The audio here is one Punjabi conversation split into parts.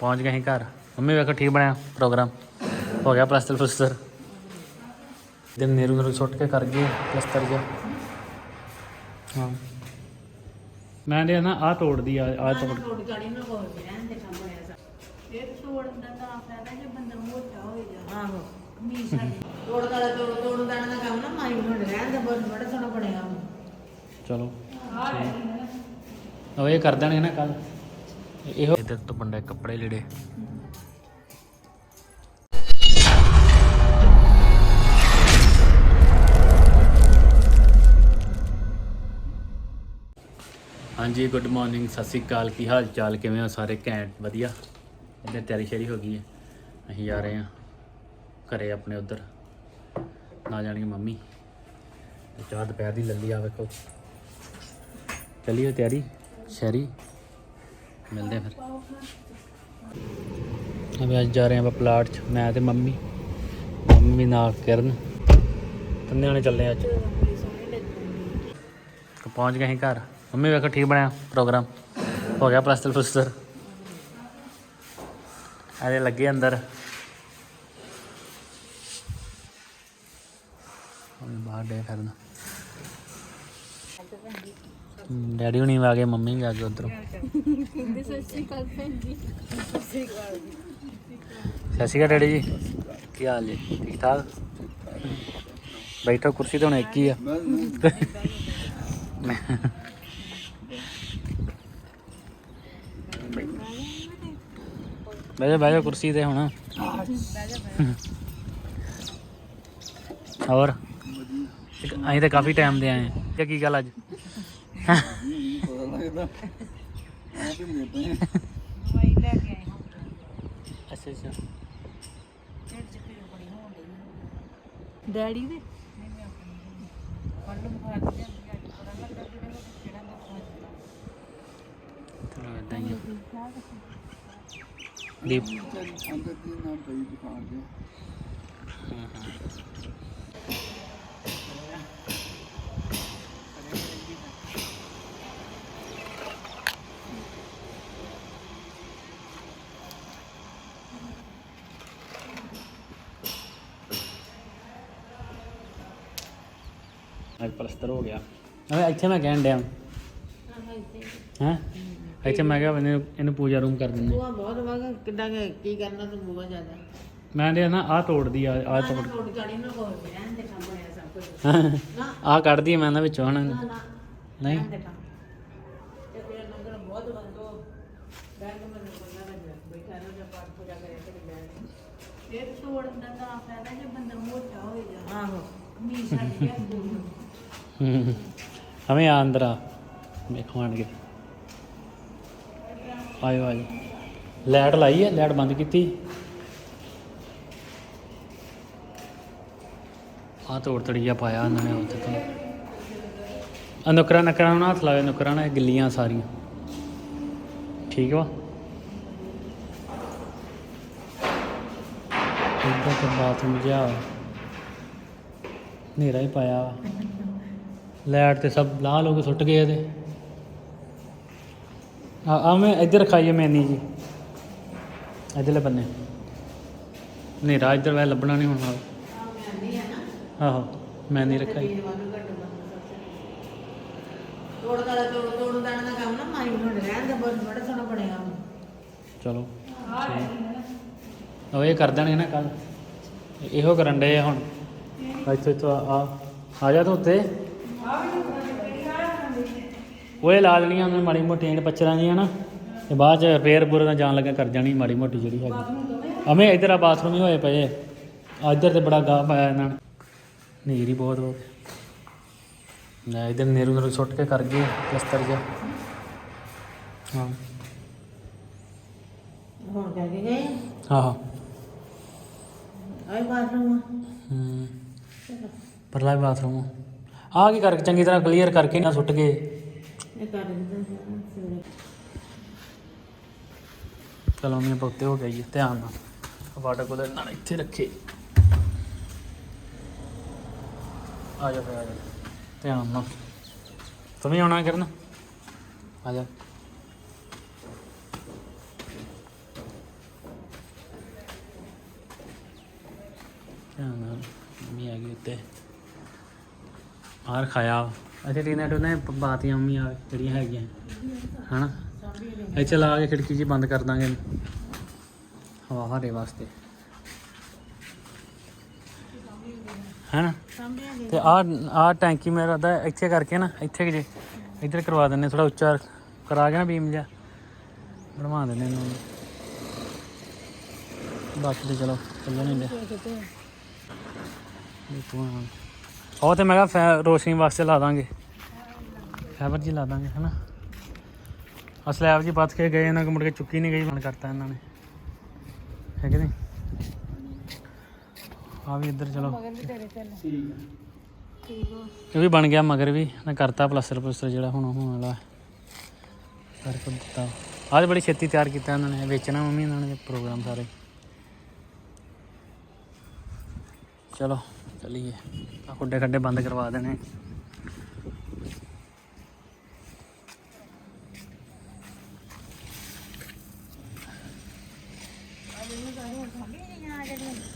ਪਹੁੰਚ ਗਏ ਅਸੀਂ ਘਰ। ਮੰਮੀ ਵੇਖੋ ਠੀਕ ਬਣਿਆ ਪ੍ਰੋਗਰਾਮ। ਹੋ ਗਿਆ ਪਲਸਤਰ ਪਲਸਤਰ। ਦਿਨ ਨੀਰੂ ਨੂੰ ਸੁੱਟ ਕੇ ਕਰ ਗਏ ਪਲਸਤਰ ਜਿਹਾ। ਹਾਂ। ਮੈਂ ਦੇ ਨਾ ਆ ਤੋੜਦੀ ਆ ਆ ਤੋੜ ਤੋੜ ਗਾੜੀ ਨੂੰ ਕੋਲ ਰਹਿਣ ਦੇ ਕੰਮ ਹੋਇਆ ਸਾ। ਇਹ ਤੋੜਨ ਦਾ ਤਾਂ ਫਾਇਦਾ ਜੇ ਬੰਦਾ ਮੋਟਾ ਹੋ ਜਾ। ਆਹੋ। ਸਾਡੇ ਤੋੜ ਦਾ ਤੋੜ ਤੋੜ ਦਾ ਨਾ ਕੰਮ ਨਾ ਮਾਈ ਨੂੰ ਰਹਿਣ ਦੇ ਬਹੁਤ ਬੜਾ ਸੋਹਣਾ ਬਣਿਆ। ਚਲੋ। ਉਹ ਇਹ ਕਰ ਦੇਣਗੇ ਨਾ ਕੱਲ ਇਹੋ ਇਧਰ ਤੋਂ ਬੰਦਾ ਕੱਪੜੇ ਲੀੜੇ ਹਾਂਜੀ ਗੁੱਡ ਮਾਰਨਿੰਗ ਸਤਿ ਸ਼੍ਰੀ ਅਕਾਲ। ਕੀ ਹਾਲ ਚਾਲ ਕਿਵੇਂ ਹੋ ਸਾਰੇ ਘੈਂਟ? ਵਧੀਆ? ਇੱਧਰ ਤਿਆਰੀ ਸ਼ਰੀ ਹੋ ਗਈ ਹੈ। ਅਸੀਂ ਜਾ ਰਹੇ ਹਾਂ ਘਰੇ ਆਪਣੇ ਉਧਰ। ਨਾ ਜਾਣੀ ਮੰਮੀ। ਚਾਹ ਦੁਪਹਿਰ ਦੀ ਲੱਲੀ ਆ, ਵੇਖੋ। ਚੱਲੀਏ ਤਿਆਰੀ ਸ਼ਹਿਰੀ ਮਿਲਦੇ ਆ ਫਿਰ। ਅਬੇ ਅੱਜ ਜਾ ਰਹੇ ਆਪਾਂ ਪਲਾਟ 'ਚ, ਮੈਂ ਤੇ ਮੰਮੀ। ਮੰਮੀ ਨਾਲ ਕਿਰਨ। ਤਿੰਨੇ ਜਣੇ ਚੱਲੇ ਅੱਜ। ਪਹੁੰਚ ਗਏ ਅਸੀਂ ਘਰ। ਮੰਮੀ ਵੇਖੋ ਠੀਕ ਬਣਿਆ ਪ੍ਰੋਗਰਾਮ ਹੋ ਗਿਆ ਪਲਸਤਰ ਪਲਸਤਰ ਅਰੇ ਲੱਗੇ ਅੰਦਰ। ਬਾਹਰ ਡੇ ਫਿਰਨਾ। ਡੈਡੀ ਹੁਣੀ ਵੀ ਆ ਗਏ ਮੰਮੀ ਵੀ ਆ ਗਏ ਉਧਰੋਂ। ਸਤਿ ਸ਼੍ਰੀ ਅਕਾਲ ਡੈਡੀ ਜੀ। ਕੀ ਹਾਲ ਜੀ? ਠੀਕ ਠਾਕ? ਬੈਠੋ ਕੁਰਸੀ ਤੇ ਹੁਣ ਇੱਕ ਹੀ ਆ। ਬਹਿ ਜਾ ਬਹਿ ਜਾ ਕੁਰਸੀ ਤੇ ਹੁਣ। ਹੋਰ? ਅਸੀਂ ਤਾਂ ਕਾਫੀ ਟਾਈਮ ਦੇ ਆਏ ਇਹ ਕੀ ਗੱਲ ਅੱਜ? ਦਵਾਈ ਲੈ ਕੇ ਆਏ ਹਾਂ ਅੱਛਾ ਅੱਛਾ ਢਿੱਡ ਚ ਪੀੜ ਬੜੀ ਹੋਣ ਡਈ ਡੈਡੀ ਦੇ ਪੱਲੂ ਖਾ ਕੇ ਅੱਜ ਪਤਾ ਲੱਗਾ ਕਿਹੜਾ ਕਿਹੜਾ ਦੁੱਖ ਚਲੋ ਇਦਾਂ ਹੀ ਆ। ਦੀਪ ਅੱਜ ਪਲਸਤਰ ਹੋ ਗਿਆ। ਅਰੇ ਇੱਥੇ ਮੈਂ ਕਹਿਣ ਡਿਆ। ਹਾਂ? ਇੱਥੇ ਮੈਂ ਕਿਹਾ ਇਹਨੂੰ ਇਹਨੂੰ ਪੂਜਾ ਰੂਮ ਕਰ ਦਿੰਦੇ। ਉਹ ਬਹੁਤ ਵਾਗਾ ਕਿੱਦਾਂ ਕਿ- ਕੀ ਕਰਨਾ ਤੂੰ ਬੂਆ ਜ਼ਿਆਦਾ। ਮੈਂ ਦੇ ਨਾ ਆ ਤੋੜਦੀ ਆ ਆ ਤੋੜ। ਤੋੜ ਗਾੜੀ ਨੂੰ ਕੋਲ ਰਹਿਣ ਦੇ ਕੰਮ ਹੋਇਆ ਸਭ ਕੁਝ ਨਾ। ਆ ਕੱਢਦੀ ਆ ਮੈਂ ਨਾ ਵਿੱਚੋਂ ਹਣ। ਨਾ ਨਾ ਨਹੀਂ? ਰਹਿਣ ਦੇ ਕੰਮ। ਤੇ ਫਿਰ ਨੰਗਰ ਬਹੁਤ ਬੰਦੋ ਬੈਂਕ ਮੈਂ ਬੰਦਾ ਨਾ ਬੈਠਾ ਰੋ ਜਾਂ ਪਾਠ ਪੂਜਾ ਕਰਿਆ ਤੇ ਬੈਠ ਇਹ ਤੋੜਨ ਦਾ ਤਾਂ ਫਾਇਦਾ ਜੇ ਬੰਦਾ ਮੋਟਾ ਹੋ ਜਾ ਆਹੋ। ਕਮੀਜ਼ ਸਾਡੇ ਹੂੰ। ਹਮੇ। ਆ ਅੰਦਰ ਆ ਵੇਖੋ ਆਣ ਆਇਓ ਆਇਓ। ਲਾਈਟ ਲਾਈ ਹੈ, ਲਾਈਟ ਬੰਦ ਕੀਤੀ। ਆ ਤੋੜ ਤੜੀਆ ਪਾਇਆ ਉਹਨਾਂ ਨੇ ਉੱਥੇ ਤੋਂ। ਆ ਨੁਕਰਾਂ, ਨਕਰਾਂ ਨੂੰ ਹੱਥ ਲਾਵੇ ਨੁਕਰਾਂ ਨਾਲ ਗਿੱਲੀਆਂ ਸਾਰੀਆਂ। ਠੀਕ ਵਾ? ਇੱਧਰ ਤੇ ਬਾਥਰੂਮ ਜਿਹਾ। ਹਨੇਰਾ ਹੀ ਪਾਇਆ ਲੈਟ ਤੇ ਸਭ ਲਾਹ ਲੋਕ ਸੁੱਟ ਗਏ ਇਹਦੇ। ਆ ਆ ਮੈਂ ਇੱਧਰ ਖਾਈਏ ਮੈਨੀ ਜੀ। ਇੱਧਰਲੇ ਬੰਨੇ। ਹਨੇਰਾ ਇੱਧਰ ਵੈ ਲੱਭਣਾ ਨਹੀਂ ਹੁਣ ਨਾਲ ਆਹੋ ਮੈਂ ਨਹੀਂ ਰੱਖਾਈ। ਤੋੜ ਦਾ ਤੋੜ ਤੋੜ ਦਾ ਕੰਮ ਨਾ ਮਾਈ ਨੂੰ ਰਹਿਣ ਦੇ ਬਹੁਤ ਬੜਾ ਸੋਹਣਾ ਬਣਿਆ ਚਲੋ ਉਹ ਇਹ ਕਰ ਦੇਣਗੇ ਨਾ ਕੱਲ ਇਹੋ ਕਰਨ ਦੇ ਹੁਣ। ਇੱਥੋਂ ਇੱਥੋਂ ਆ। ਆ ਜਾ ਤੂੰ ਉੱਤੇ। ਉਹ ਇਹ ਲਾ ਦੇਣੀਆਂ ਉਹਨਾਂ ਨੇ ਮਾੜੀ ਮੋਟੀ ਜਿਹੜੇ ਪੱਚਰਾਂ ਜੀਆਂ ਨਾ ਤੇ ਬਾਅਦ ਚ ਫੇਰ ਬੁਰੇ ਨਾਲ ਜਾਣ ਲੱਗਾ ਕਰ ਜਾਣੀ ਮਾੜੀ ਮੋਟੀ ਜਿਹੜੀ ਹੈਗੀ। ਅਮੇ ਇੱਧਰ ਆ ਬਾਥਰੂਮ ਹੀ ਹੋਏ ਪਏ। ਆ ਇੱਧਰ ਤੇ ਬੜਾ ਗਾਹ ਪਾਇਆ ਇਹਨਾਂ ਨੇ। ਨੀਰ ਹੀ ਬਹੁਤ ਹੋ ਨਾ ਇੱਧਰ ਨੀਰੂ ਨੂੰ ਸੁੱਟ ਕੇ ਕਰ ਗਏ ਪਲਸਤਰ ਜਿਹਾ। ਹਾਂ। ਕੇ ਗਏ? ਆਹੋ ਆਏ ਬਾਥਰੂਮ। ਹੂੰ। ਪਰਲਾ ਬਾਥਰੂਮ ਆਹ ਕੀ ਕਰਕੇ ਚੰਗੀ ਤਰ੍ਹਾਂ ਕਲੀਅਰ ਕਰਕੇ ਨਾ ਸੁੱਟ ਗਏ ਚਲੋ ਮੈਂ ਪੋਤੇ ਹੋ ਗਈ ਧਿਆਨ ਨਾਲ। ਵਾਟਰ ਕੂਲਰ ਨਾਲ ਇੱਥੇ ਰੱਖੇ। ਆ ਜਾ ਫਿਰ ਧਿਆਨ ਨਾਲ। ਤੂੰ ਆਉਣਾ ਕਰਨ? ਆ ਜਾ। ਧਿਆਨ ਨਾਲ ਮੰਮੀ ਆ ਗਈ ਉੱਤੇ। ਆਰ ਖਾਇਆ ਅੱਛਾ ਟੀਨਾ ਟੋਨੇ ਬਾਤੀਆਂ ਮੰਮੀ ਆ ਜਿਹੜੀਆਂ ਹੈਗੀਆਂ। ਹਨਾ? ਇੱਥੇ ਲਾ ਕੇ ਖਿੜਕੀ ਜੀ ਬੰਦ ਕਰ ਦਾਂਗੇ। ਹਵਾ ਹਾਰੇ ਵਾਸਤੇ। ਹਨਾ? ਸਾਹਮਣੇ ਤੇ ਆ ਆ ਟੈਂਕੀ ਮੇਰਾ ਦਾ ਇੱਥੇ ਕਰਕੇ ਨਾ, ਇੱਥੇ ਜੇ। ਇੱਧਰ ਕਰਵਾ ਦਿੰਨੇ ਥੋੜਾ ਉੱਚਾ ਕਰਾ ਕੇ ਨਾ ਬੀਮ ਜਿਹਾ। ਬਣਵਾ ਦਿੰਨੇ ਇਹਨੂੰ ਬਾਕੀ ਤੇ ਚਲੋ, ਚੱਲਣ ਨਹੀਂ ਦੇ। ਉਹ ਤੇ ਮੈਂ ਕਿਹਾ ਫੈ- ਰੋਸ਼ਨੀ ਵਾਸਤੇ ਲਾ ਦਾਂਗੇ। ਫੈਬਰ ਜੀ ਲਾ ਦਾਂਗੇ, ਹਨਾ? ਆ ਸਲੈਬ ਜੀ ਪੱਥ ਕੇ ਗਏ, ਇਹਨਾਂ ਕੋ ਮੁੜ ਕੇ ਚੁੱਕੀ ਨਹੀਂ ਗਈ, ਬੰਦ ਕਰਤਾ ਇਹਨਾਂ ਨੇ। ਹੈ ਕਿ ਨਹੀਂ? ਆ ਵੀ ਇੱਧਰ ਚਲੋ। ਇਹ ਵੀ ਬਣ ਗਿਆ ਮਗਰ ਵੀ ਮੈਂ ਕਰਤਾ ਪਲਸਟਰ ਪਲਸਟਰ ਜਿਹੜਾ ਹੁਣ ਹੋਣ ਵਾਲਾ। ਹੈ। ਕਰਕੇ ਦਿੱਤਾ। ਆਹ ਬੜੀ ਛੇਤੀ ਤਿਆਰ ਕੀਤਾ ਇਹਨਾਂ ਨੇ, ਵੇਚਣਾ ਮੰਮੀ ਇਹਨਾਂ ਨੇ, ਪ੍ਰੋਗਰਾਮ ਸਾਰੇ। ਚਲੋ। ਚਲੀਏ। ਆ ਖੁੱਡੇ ਖੱਡੇ ਬੰਦ ਕਰਵਾ ਦੇਣੇ।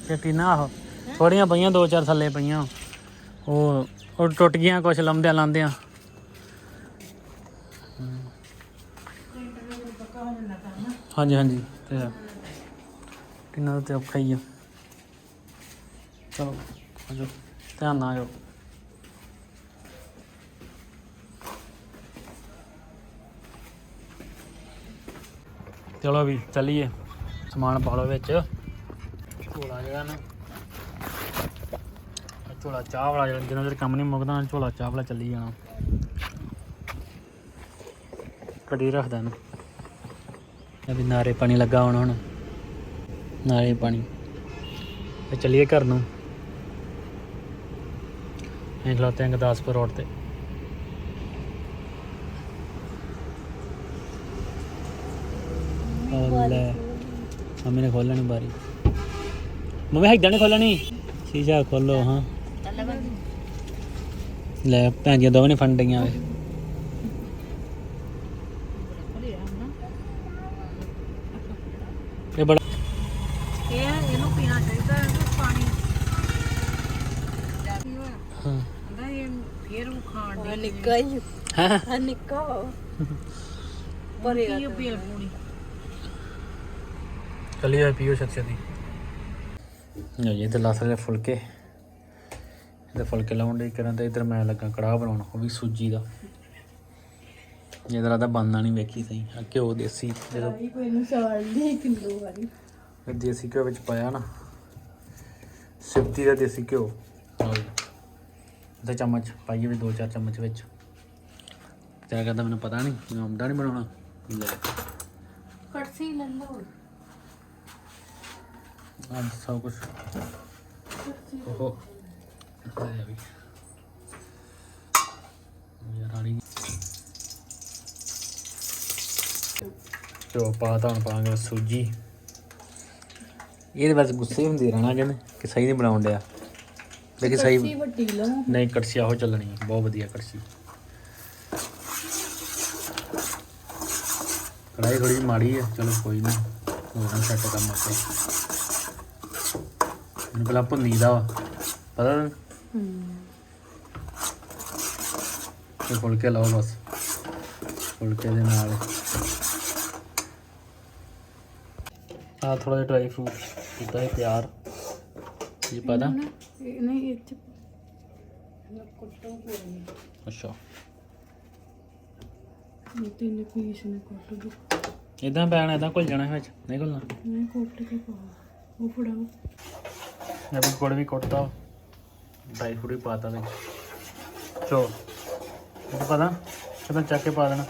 ਤੇ ਟੀਨਾ ਆਹੋ ਥੋੜੀਆਂ ਪਈਆਂ, ਦੋ ਚਾਰ ਥੱਲੇ ਪਈਆਂ। ਉਹ ਉਹ ਟੁੱਟ ਗਈਆਂ, ਕੁਛ ਲੰਮਦਿਆਂ ਲਾਂਦਿਆਂ। ਪੱਕਾ ਹਾਂਜੀ ਹਾਂਜੀ, ਤੇ ਕਿੰਨਾ ਤੇ ਔਖਾ ਹੀ ਆ। ਚਲੋ। ਆਜੋ, ਧਿਆਨ ਨਾਲ ਆਜੋ। ਚਲੋ ਵੀ, ਚੱਲੀਏ, ਸਮਾਨ ਪਾ ਲਓ ਵਿੱਚ। ਝੋਲਾ ਜਿਹੜਾ ਨਾ ਝੋਲਾ ਚਾਹ ਵਾਲਾ ਜਿਹੜਾ, ਜਿੰਨਾ ਚਿਰ ਕੰਮ ਨਹੀਂ ਮੁੱਕਦਾ, ਝੋਲਾ ਚਾਹ ਵਾਲਾ ਚੱਲੀ ਜਾਣਾ। ਕੜੀ ਰੱਖਦਾ ਇਹਨੂੰ। ਇਹ ਨਾਰੇ ਪਾਣੀ ਲੱਗਾ ਹੁਣ ਹੁਣ। ਨਾਰੇ ਪਾਣੀ। ਤੇ ਚੱਲੀਏ ਘਰ ਨੂੰ। ਗੁਰਦਾਸਪੁਰ ਰੋਡ ਤੇ। ਲੈ। ਮੰਮੀ ਨੇ ਖੋਲਣੀ ਬਾਰੀ। ਮੰਮੀ ਖੋਲਣੀ ਸ਼ੀਸ਼ਾ ਖੋਲੋ ਹਾਂ। ਲੈ ਭੈਣ ਜੀ ਦੋਵੇਂ ਨੇ ਫੰਡ ਡਈਆਂ ਵੇ ਖੋਲਿਆ ਨਾ ਇਹ ਬੜਾ ਇਹ ਇਹਨੂੰ ਪੀਣਾ ਚਾਹੀਦਾ ਹੈ ਨਾ ਪਾਣੀ ਕੀ ਹੋਇਆ ਹਾਂ ਕਹਿੰਦਾ ਇਹ ਫੇਰ ਉਹ ਖਾਣ ਦੇ ਨਿੱਕਾ ਹੀ ਹਾਂ? ਨਿੱਕਾ ਵਾ। ਪਰ ਇਹ ਪੀਲ ਪੂਣੀ। ਚੱਲੀਏ ਪੀਓ ਛੱਤ ਛੱਤੀ। ਲਓ ਜੀ ਇਧਰ ਲਾਸਾ ਦੇ ਫੁਲਕੇ। ਇਹਦੇ ਫੁਲਕੇ ਲਾਉਣ ਦੇ ਕਰਨ ਤੇ ਇਧਰ ਮੈਂ ਲੱਗਾ ਕੜਾਹ ਬਣਾਉਣ ਉਹ ਵੀ ਸੂਜੀ ਦਾ। ਇਹਦਾ ਤਾਂ ਬਣਨਾ ਨਹੀਂ ਵੇਖੀ ਸਹੀ। ਆ ਘਿਓ ਦੇਸੀ ਜਦੋਂ ਕੋਈ ਨੂੰ ਸਾਲ ਦੀ ਕਿਲੋ ਵਾਲੀ। ਇਹ ਦੇਸੀ ਘਿਓ ਵਿੱਚ ਪਾਇਆ ਨਾ। ਸਿਫਤੀ ਦਾ ਦੇਸੀ ਘਿਓ। ਜੀ ਤੇ ਚਮਚ ਪਾਈਏ ਵੀ ਦੋ ਚਾਰ ਚਮਚ ਵਿੱਚ। ਤੇਰਾ ਕਹਿੰਦਾ ਮੈਨੂੰ ਪਤਾ ਨਹੀਂ ਮੈਂ ਆਉਂਦਾ ਨਹੀਂ ਬਣਾਉਣਾ। ਲੈ। ਕੜਸੀ ਲੈ ਲਓ। ਅੱਜ ਸਭ ਕੁਝ ਓਹੋ। ਆਇਆ ਵੀ। ਯਾਰ ਰਾਣੀ ਚੋ ਪਾਤਾ ਹੁਣ ਪਾਵਾਂਗੇ ਸੂਜੀ। ਇਹਦੇ ਬਸ ਗੁੱਸੇ ਹੁੰਦੀ ਰਹਿਣਾ ਕਹਿੰਦੇ ਕਿ ਸਹੀ ਨਹੀਂ ਬਣਾਉਣ ਡਿਆ। ਲੇਕਿਨ ਸਹੀ ਵੱਡੀ ਲਓ। ਨਹੀਂ ਕੜਛੀ ਆਹੋ ਚੱਲਣੀ ਹੈ ਬਹੁਤ ਵਧੀਆ ਕੜਛੀ। ਕੜਾਈ ਥੋੜੀ ਮਾੜੀ ਹੈ ਚਲੋ ਕੋਈ ਨਹੀਂ ਹੋਣਾ ਸੈੱਟ ਕੰਮ ਆਪੇ ਮੈਨੂੰ ਪਹਿਲਾਂ ਭੁੰਨੀ ਦਾ ਵਾ ਪਤਾ ਤੈਨੂੰ? ਹੂੰ ਤੇ ਫੁਲਕੇ ਲਾਓ ਬਸ ਫੁਲਕੇ ਦੇ ਨਾਲ। ਆ ਥੋੜਾ ਜਿਹਾ ਡਰਾਈ ਫਰੂਟ ਕੀਤਾ ਹੈ ਤਿਆਰ। ਕੀ ਪਤਾ? ਨਹੀਂ ਇਹ ਚ ਕੁੱਟੋ ਕੋਈ ਅੱਛਾ ਨਹੀਂ ਤਿੰਨ ਪੀਸ ਨੇ ਕੁੱਟ ਦੋ ਇਦਾਂ ਪੈਣਾ ਇਦਾਂ ਘੁਲ ਜਾਣਾ ਵਿੱਚ। ਨਹੀਂ ਘੁਲਣਾ? ਮੈਂ ਕੁੱਟ ਕੇ ਪਾ। ਉਹ ਫੜਾਓ। ਮੈਂ ਵੀ ਗੁੜ ਵੀ ਕੁੱਟਤਾ। ਡਰਾਈ ਫਰੂਟ ਵੀ ਪਾਤਾ ਵਿੱਚ। ਚੋ ਇਹ ਪਤਾ? ਕਿਦਾਂ ਚੱਕ ਕੇ ਪਾ ਦੇਣਾ।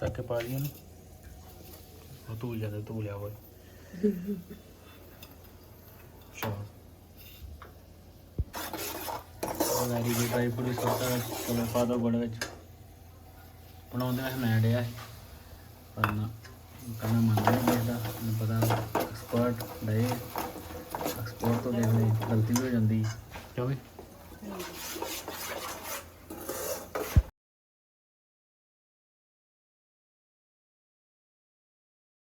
ਚੱਕ ਕੇ ਪਾ ਦਿਆ ਨਾ। ਉਹ ਤੂੰ ਜ਼ਿਆਦਾ ਤੂੰ ਲਿਆ ਹੋਏ ਚੋ ਵੈਰੀ ਗੁੱਡ ਡਰਾਈ ਫਰੂਟ ਸੋਤਾ ਵਿੱਚ ਚਲੋ ਪਾ ਦੋ ਗੁੜ ਵਿੱਚ ਬਣਾਉਂਦੇ ਵਿੱਚ ਮੈਂ ਡਿਆ ਸੀ। ਪਰ ਨਾ ਕਹਿੰਦਾ ਮੰਨਦਾ ਨਹੀਂ ਇਹਦਾ, ਮੈਨੂੰ ਪਤਾ ਐਕਸਪਰਟ ਡਏ ਐਕਸਪਰਟ ਤੋਂ ਦੇਖਦੇ ਗਲਤੀ ਵੀ ਹੋ ਜਾਂਦੀ। ਕਿਉਂ ਵੀ?